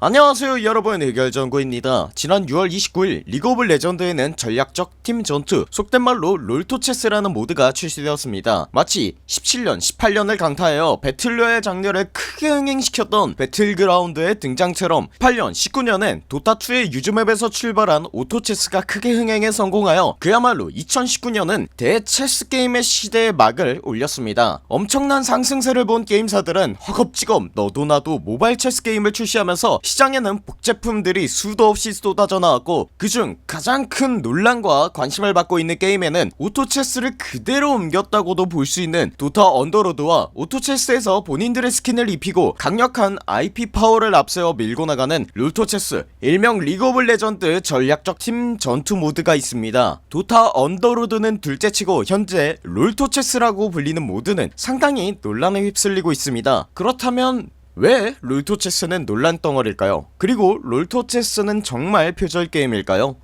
안녕하세요 여러분. 해결정구입니다. 지난 6월 29일 리그 오브 레전드에는 전략적 팀 전투 속된 말로 롤토체스라는 모드가 출시되었습니다. 마치 17년 18년을 강타하여 배틀로얄 장르를 크게 흥행시켰던 배틀그라운드의 등장처럼 8년 19년엔 도타2의 유즈맵에서 출발한 오토체스가 크게 흥행에 성공하여 그야말로 2019년은 대체스 게임의 시대의 막을 올렸습니다. 엄청난 상승세를 본 게임사들은 허겁지겁 너도나도 모바일 체스 게임을 출시하면서 시장에는 복제품들이 수도 없이 쏟아져 나왔고 그중 가장 큰 논란과 관심을 받고 있는 게임에는 오토체스를 그대로 옮겼다고도 볼 수 있는 도타 언더로드와 오토체스에서 본인들의 스킨을 입히고 강력한 IP 파워를 앞세워 밀고 나가는 룰토체스 일명 리그 오브 레전드 전략적 팀 전투 모드가 있습니다. 도타 언더로드는 둘째치고 현재 롤토체스라고 불리는 모드는 상당히 논란에 휩쓸리고 있습니다. 그렇다면 왜 롤토체스는 논란 덩어리일까요? 그리고 롤토체스는 정말 표절 게임일까요?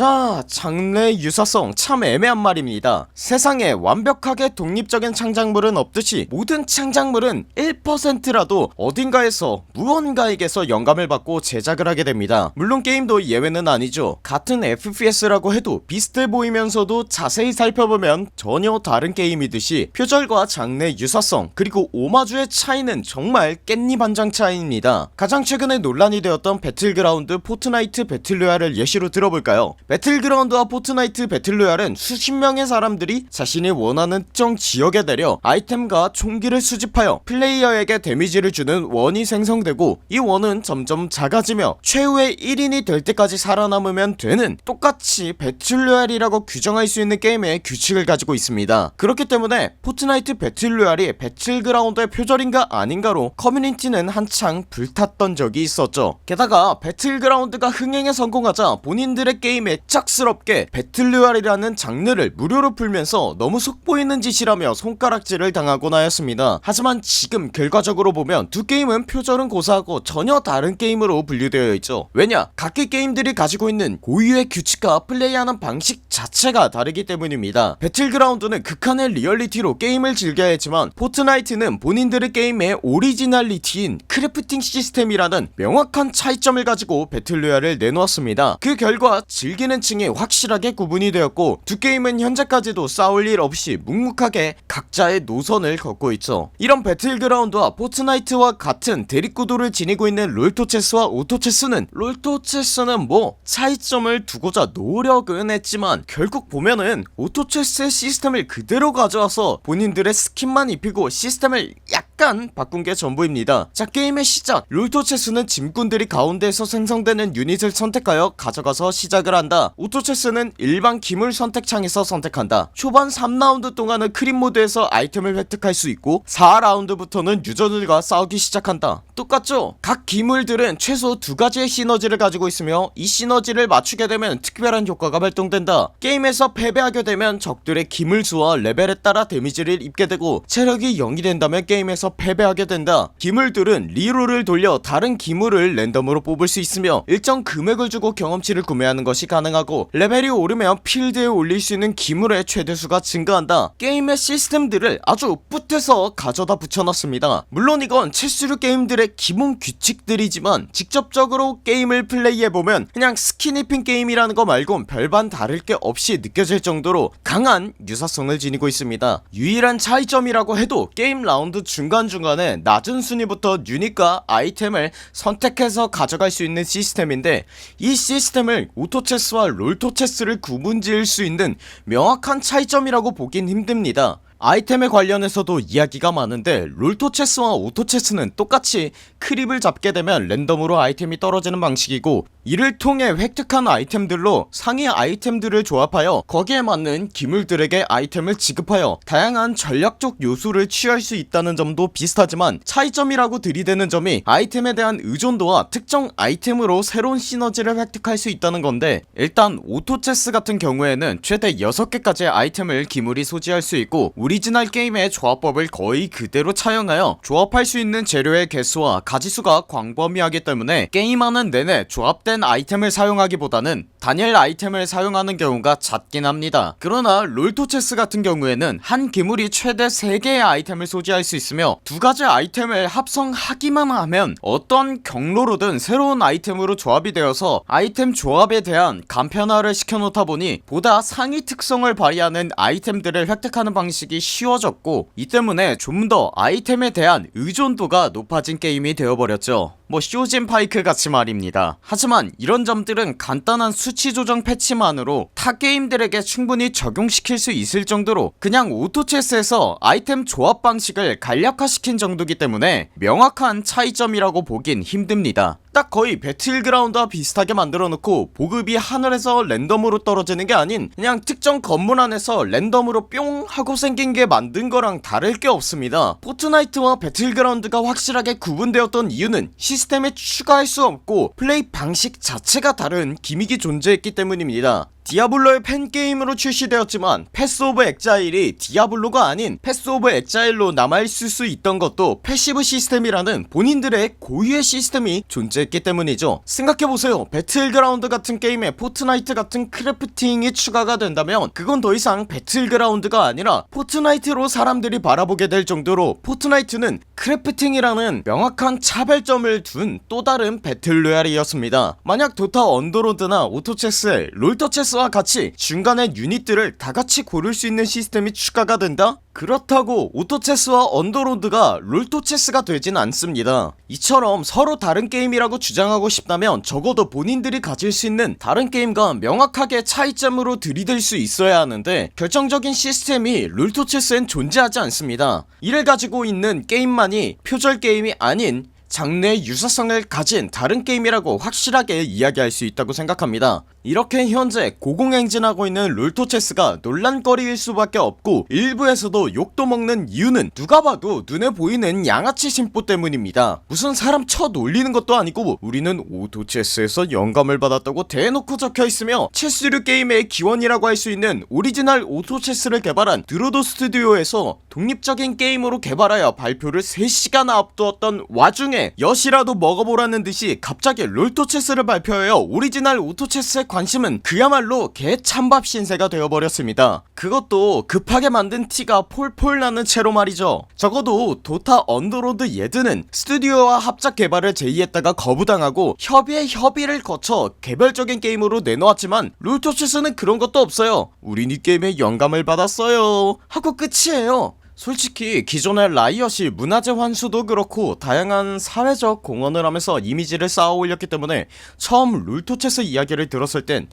자, 장르의 유사성 참 애매한 말입니다. 세상에 완벽하게 독립적인 창작물은 없듯이 모든 창작물은 1%라도 어딘가에서 무언가에게서 영감을 받고 제작을 하게 됩니다. 물론 게임도 예외는 아니죠. 같은 FPS라고 해도 비슷해 보이면서도 자세히 살펴보면 전혀 다른 게임이듯이 표절과 장르의 유사성 그리고 오마주의 차이는 정말 깻잎 한 장 차이입니다. 가장 최근에 논란이 되었던 배틀그라운드 포트나이트 배틀로얄을 예시로 들어볼까요? 배틀그라운드와 포트나이트 배틀로얄은 수십 명의 사람들이 자신이 원하는 특정 지역에 내려 아이템과 총기를 수집하여 플레이어에게 데미지를 주는 원이 생성되고 이 원은 점점 작아지며 최후의 1인이 될 때까지 살아남으면 되는 똑같이 배틀로얄이라고 규정할 수 있는 게임의 규칙을 가지고 있습니다. 그렇기 때문에 포트나이트 배틀로얄이 배틀그라운드의 표절인가 아닌가로 커뮤니티는 한창 불탔던 적이 있었죠. 게다가 배틀그라운드가 흥행에 성공하자 본인들의 게임에 짝스럽게 배틀로얄이라는 장르를 무료로 풀면서 너무 속보이는 짓이라며 손가락질을 당하곤 하였습니다. 하지만 지금 결과적으로 보면 두 게임은 표절은 고사하고 전혀 다른 게임으로 분류되어 있죠. 왜냐? 각기 게임들이 가지고 있는 고유의 규칙과 플레이하는 방식 자체가 다르기 때문입니다. 배틀그라운드는 극한의 리얼리티로 게임을 즐겨야 했지만 포트나이트는 본인들의 게임의 오리지널리티인 크래프팅 시스템이라는 명확한 차이점을 가지고 배틀로얄을 내놓았습니다. 그 결과 즐기는 층이 확실하게 구분이 되었고 두 게임은 현재까지도 싸울 일 없이 묵묵하게 각자의 노선을 걷고 있죠. 이런 배틀그라운드와 포트나이트와 같은 대립구도를 지니고 있는 롤토체스와 오토체스는 롤토체스는 뭐 차이점을 두고자 노력은 했지만 결국 보면은 오토체스의 시스템을 그대로 가져와서 본인들의 스킨만 입히고 시스템을 약 간 바꾼 게 전부입니다. 자 게임의 시작 롤토체스는 짐꾼들이 가운데에서 생성되는 유닛을 선택하여 가져가서 시작을 한다. 오토체스는 일반 기물 선택창에서 선택한다. 초반 3라운드 동안은 크림 모드에서 아이템을 획득할 수 있고 4라운드부터는 유저들과 싸우기 시작한다. 똑같죠? 각 기물들은 최소 두 가지의 시너지를 가지고 있으며 이 시너지를 맞추게 되면 특별한 효과가 발동된다. 게임에서 패배하게 되면 적들의 기물 수와 레벨에 따라 데미지를 입게 되고 체력이 0이 된다면 게임에서 패배하게 된다. 기물들은 리롤을 돌려 다른 기물을 랜덤으로 뽑을 수 있으며 일정 금액을 주고 경험치를 구매하는 것이 가능하고 레벨이 오르면 필드에 올릴 수 있는 기물의 최대수가 증가한다. 게임의 시스템들을 아주 뿌듯해서 가져다 붙여놨습니다. 물론 이건 체스류 게임들의 기본 규칙들이지만 직접적으로 게임을 플레이해보면 그냥 스킨 입힌 게임이라는 거 말곤 별반 다를 게 없이 느껴질 정도로 강한 유사성을 지니고 있습니다. 유일한 차이점이라고 해도 게임 라운드 중간중간에 낮은 순위부터 유닛과 아이템을 선택해서 가져갈 수 있는 시스템인데 이 시스템을 오토체스와 롤토체스를 구분지을 수 있는 명확한 차이점이라고 보긴 힘듭니다. 아이템에 관련해서도 이야기가 많은데 롤토체스와 오토체스는 똑같이 크립을 잡게 되면 랜덤으로 아이템이 떨어지는 방식이고 이를 통해 획득한 아이템들로 상위 아이템들을 조합하여 거기에 맞는 기물들에게 아이템을 지급하여 다양한 전략적 요소를 취할 수 있다는 점도 비슷하지만 차이점이라고 들이대는 점이 아이템에 대한 의존도와 특정 아이템으로 새로운 시너지를 획득할 수 있다는 건데 일단 오토체스 같은 경우에는 최대 6개까지의 아이템을 기물이 소지할 수 있고 오리지널 게임의 조합법을 거의 그대로 차용하여 조합할 수 있는 재료의 개수와 가지수가 광범위하기 때문에 게임하는 내내 조합된 아이템을 사용하기보다는 단일 아이템을 사용하는 경우가 잦긴 합니다. 그러나 롤토체스 같은 경우에는 한 기물이 최대 3개의 아이템을 소지할 수 있으며 두 가지 아이템을 합성하기만 하면 어떤 경로로든 새로운 아이템으로 조합이 되어서 아이템 조합에 대한 간편화를 시켜놓다 보니 보다 상위 특성을 발휘하는 아이템들을 획득하는 방식이 쉬워졌고 이 때문에 좀 더 아이템에 대한 의존도가 높아진 게임이 되어버렸죠. 뭐 쇼진 파이크 같이 말입니다. 하지만 이런 점들은 간단한 수치 조정 패치만으로 타 게임들에게 충분히 적용시킬 수 있을 정도로 그냥 오토체스에서 아이템 조합 방식을 간략화시킨 정도기 때문에 명확한 차이점이라고 보긴 힘듭니다. 딱 거의 배틀그라운드와 비슷하게 만들어놓고 보급이 하늘에서 랜덤으로 떨어지는 게 아닌 그냥 특정 건물 안에서 랜덤으로 뿅 하고 생긴 게 만든 거랑 다를 게 없습니다. 포트나이트와 배틀그라운드가 확실하게 구분되었던 이유는 시스템에 추가할 수 없고 플레이 방식 자체가 다른 기믹이 존재했기 때문입니다 디아블로의 팬게임으로 출시되었지만 패스 오브 엑자일이 디아블로가 아닌 패스 오브 엑자일로 남아있을 수 있던 것도 패시브 시스템이라는 본인들의 고유의 시스템이 존재했기 때문이죠. 생각해보세요. 배틀그라운드 같은 게임에 포트나이트 같은 크래프팅이 추가가 된다면 그건 더 이상 배틀그라운드가 아니라 포트나이트로 사람들이 바라보게 될 정도로 포트나이트는 크래프팅이라는 명확한 차별점을 둔 또 다른 배틀로얄이었습니다. 만약 도타 언더로드나 오토체스, 롤터체스 와 같이 중간에 유닛들을 다같이 고를 수 있는 시스템이 추가가 된다? 그렇다고 오토체스와 언더로드가 롤토체스가 되진 않습니다 이처럼 서로 다른 게임이라고 주장하고 싶다면 적어도 본인들이 가질 수 있는 다른 게임과 명확하게 차이점으로 들이댈 수 있어야 하는데 결정적인 시스템이 롤토체스엔 존재하지 않습니다 이를 가지고 있는 게임만이 표절 게임이 아닌 장르의 유사성을 가진 다른 게임이라고 확실하게 이야기할 수 있다고 생각합니다. 이렇게 현재 고공행진하고 있는 롤토체스가 논란거리일 수밖에 없고 일부에서도 욕도 먹는 이유는 누가 봐도 눈에 보이는 양아치 심보 때문입니다. 무슨 사람 쳐 놀리는 것도 아니고 우리는 오토체스에서 영감을 받았다고 대놓고 적혀있으며 체스류 게임의 기원이라고 할 수 있는 오리지널 오토체스를 개발한 드로도 스튜디오에서 독립적인 게임으로 개발하여 발표를 3시간 앞두었던 와중에 엿이라도 먹어보라는 듯이 갑자기 롤토체스를 발표하여 오리지널 오토체스에 관심은 그야말로 개찬밥 신세가 되어버렸습니다. 그것도 급하게 만든 티가 폴폴 나는 채로 말이죠. 적어도 도타 언더로드 예드는 스튜디오와 합작 개발을 제의했다가 거부당하고 협의에 협의를 거쳐 개별적인 게임으로 내놓았지만 롤토체스는 그런 것도 없어요. 우린 이 게임에 영감을 받았어요. 하고 끝이에요 솔직히 기존의 라이엇이 문화재 환수도 그렇고 다양한 사회적 공헌을 하면서 이미지를 쌓아 올렸기 때문에 처음 룰토체스 이야기를 들었을 땐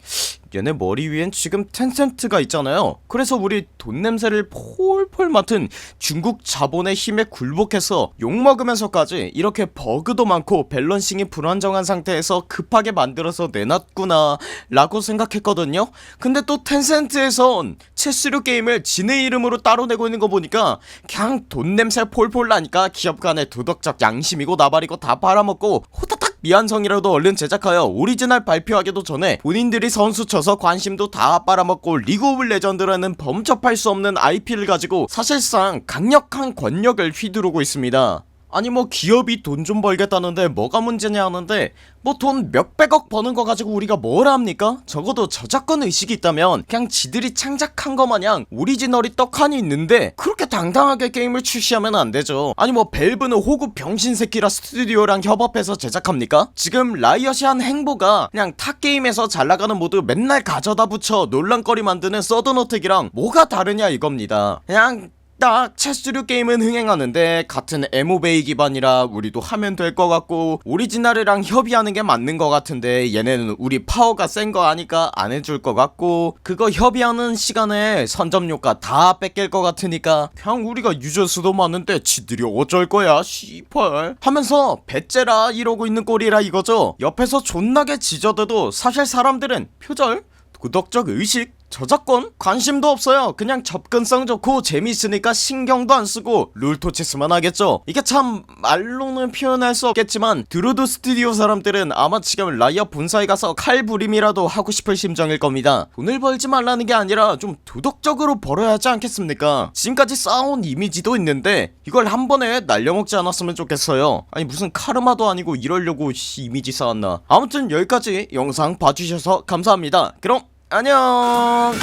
얘네 머리 위엔 지금 텐센트가 있잖아요. 그래서 우리 돈 냄새를 폴폴 맡은 중국 자본의 힘에 굴복해서 욕먹으면서까지 이렇게 버그도 많고 밸런싱이 불안정한 상태에서 급하게 만들어서 내놨구나 라고 생각했거든요. 근데 또 텐센트에선 체스류 게임을 지네 이름으로 따로 내고 있는 거 보니까 그냥 돈 냄새 폴폴 나니까 기업 간의 도덕적 양심이고 나발이고 다 빨아먹고 호타닥 미완성이라도 얼른 제작하여 오리지널 발표하기도 전에 본인들이 선수 쳐서 관심도 다 빨아먹고 리그 오브 레전드라는 범접할 수 없는 IP를 가지고 사실상 강력한 권력을 휘두르고 있습니다 아니 뭐 기업이 돈 좀 벌겠다는데 뭐가 문제냐 하는데 뭐 돈 몇백억 버는 거 가지고 우리가 뭘 합니까? 적어도 저작권 의식이 있다면 그냥 지들이 창작한 거 마냥 오리지널이 떡하니 있는데 그렇게 당당하게 게임을 출시하면 안 되죠 아니 뭐 벨브는 호구 병신새끼라 스튜디오랑 협업해서 제작합니까? 지금 라이엇이 한 행보가 그냥 타 게임에서 잘 나가는 모드 맨날 가져다 붙여 논란거리 만드는 서든어택이랑 뭐가 다르냐 이겁니다 그냥 딱 체스류 게임은 흥행하는데 같은 에모베이 기반이라 우리도 하면 될 것 같고 오리지널이랑 협의하는 게 맞는 것 같은데 얘네는 우리 파워가 센 거 아니까 안 해줄 것 같고 그거 협의하는 시간에 선점료가 다 뺏길 것 같으니까 그냥 우리가 유저 수도 많은데 지들이 어쩔 거야 씨펄 하면서 배째라 이러고 있는 꼴이라 이거죠. 옆에서 존나게 지저대도 사실 사람들은 표절? 도덕적 의식 저작권? 관심도 없어요. 그냥 접근성 좋고 재미있으니까 신경도 안 쓰고 룰토체스만 하겠죠. 이게 참 말로는 표현할 수 없겠지만 드루드 스튜디오 사람들은 아마 지금 라이어 본사에 가서 칼부림이라도 하고 싶을 심정일 겁니다. 돈을 벌지 말라는 게 아니라 좀 도덕적으로 벌어야 하지 않겠습니까? 지금까지 쌓아온 이미지도 있는데 이걸 한 번에 날려먹지 않았으면 좋겠어요. 아니 무슨 카르마도 아니고 이러려고 씨, 이미지 쌓았나. 아무튼 여기까지 영상 봐주셔서 감사합니다. 그럼 안녕.